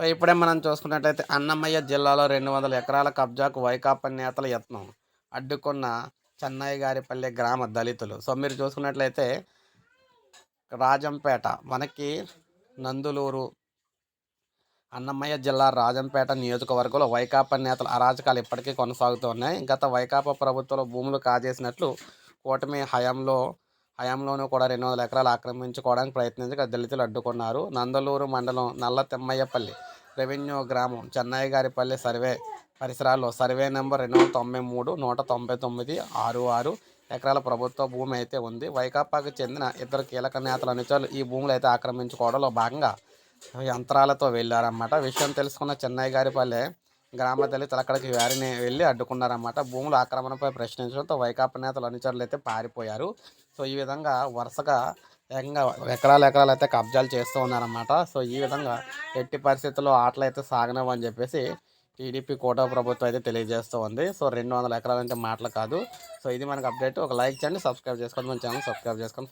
So ఇప్పుడే మనం చూసుకున్నట్లయితే అన్నమయ్య జిల్లాలో రెండు వందల ఎకరాల కబ్జాకు వైకాపా నేతల యత్నం. అడ్డుకున్న చెన్నై గారిపల్లె గ్రామ దళితులు. సో మీరు చూసుకున్నట్లయితే రాజంపేట మనకి నందులూరు అన్నమయ్య జిల్లా రాజంపేట నియోజకవర్గంలో వైకాపా నేతల అరాచకాలు ఇప్పటికీ కొనసాగుతున్నాయి గత వైకాపా ప్రభుత్వంలో భూములు కాజేసినట్లు కూటమి హయాంలో హయాంలోనూ కూడా రెండు వందల ఎకరాలు ఆక్రమించుకోవడానికి ప్రయత్నించగా దళితులు అడ్డుకున్నారు. నందలూరు మండలం నల్ల తిమ్మయ్యపల్లి రెవెన్యూ గ్రామం చెన్నై గారిపల్లి సర్వే పరిసరాల్లో సర్వే నెంబర్ రెండు వందల తొంభై మూడు నూట తొంభై తొమ్మిది ఆరు ఆరు ఎకరాల ప్రభుత్వ భూమి అయితే ఉంది. వైకాపాకు చెందిన ఇద్దరు కీలక నేతల అనుచరులు ఈ భూములు అయితే ఆక్రమించుకోవడంలో భాగంగా యంత్రాలతో వెళ్ళారన్నమాట విషయం తెలుసుకున్న చెన్నై గారిపల్లె గ్రామ దళితులు అక్కడికి వారిని వెళ్ళి అడ్డుకున్నారన్నమాట. భూముల ఆక్రమణపై ప్రశ్నించడంతో వైకాపా నేతలు అనుచరులు అయితే పారిపోయారు. సో ఈ విధంగా వరుసగా ఏకంగా ఎకరాలు ఎకరాలు అయితే కబ్జాలు చేస్తూ ఉన్నారన్నమాట. సో ఈ విధంగా ఎట్టి పరిస్థితుల్లో ఆటలు అయితే సాగనవని చెప్పేసి టీడీపీ కోటా ప్రభుత్వం అయితే తెలియజేస్తూ ఉంది. సో రెండు వందల ఎకరాలు అంటే మాటలు కాదు. సో ఇది మనకు అప్డేట్. ఒక లైక్ చేయండి సబ్స్క్రైబ్ చేసుకోండి. మన ఛానల్ సబ్స్క్రైబ్ చేసుకోండి.